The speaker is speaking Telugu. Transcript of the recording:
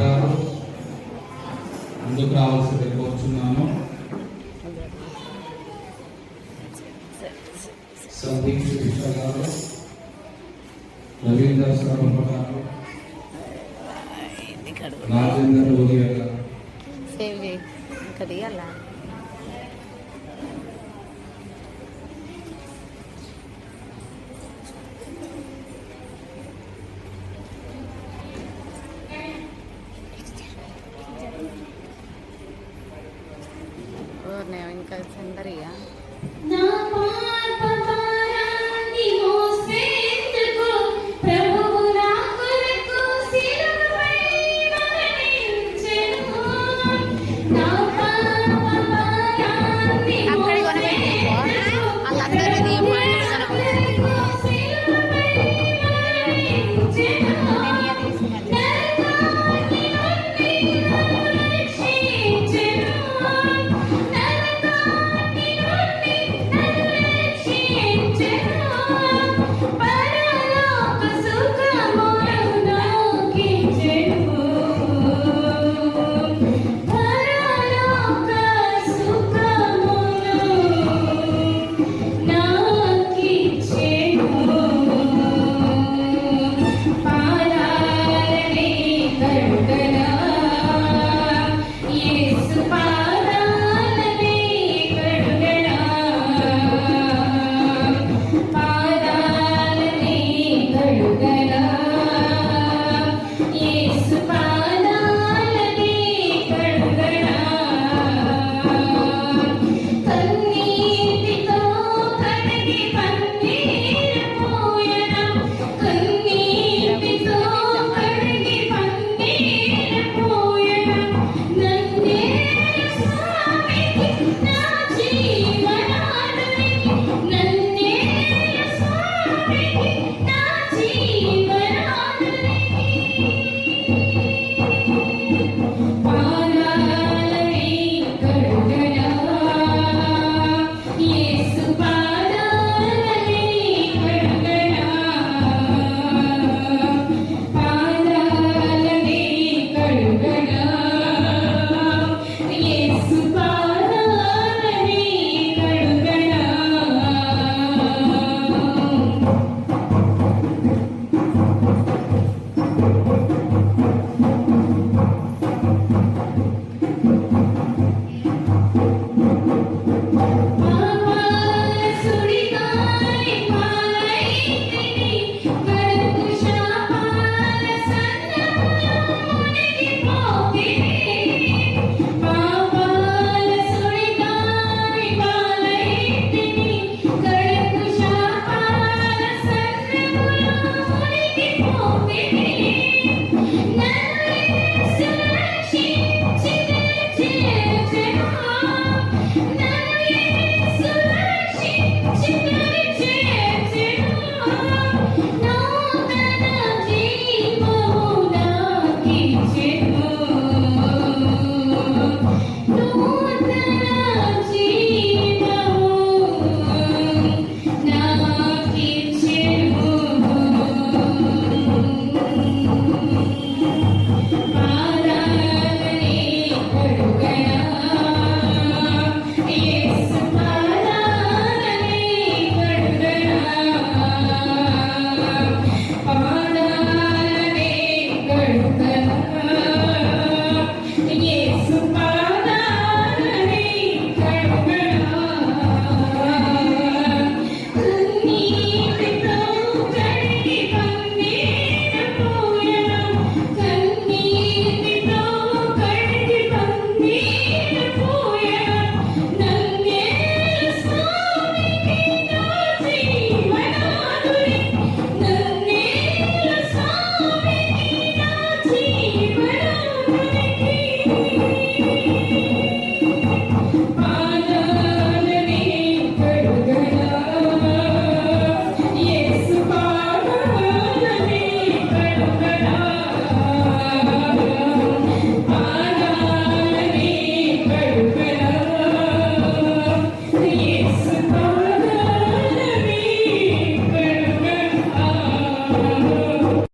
గారు ముందుకు రావాల్సింది కోరుచున్నాను. సందీప్ శిరీష గారు రవీంద్ర స్వరూప గారు రాజేంద్ర లోహియా గారు. సేవ్ చేయి. ఇంకా తీయాలా? usted tendría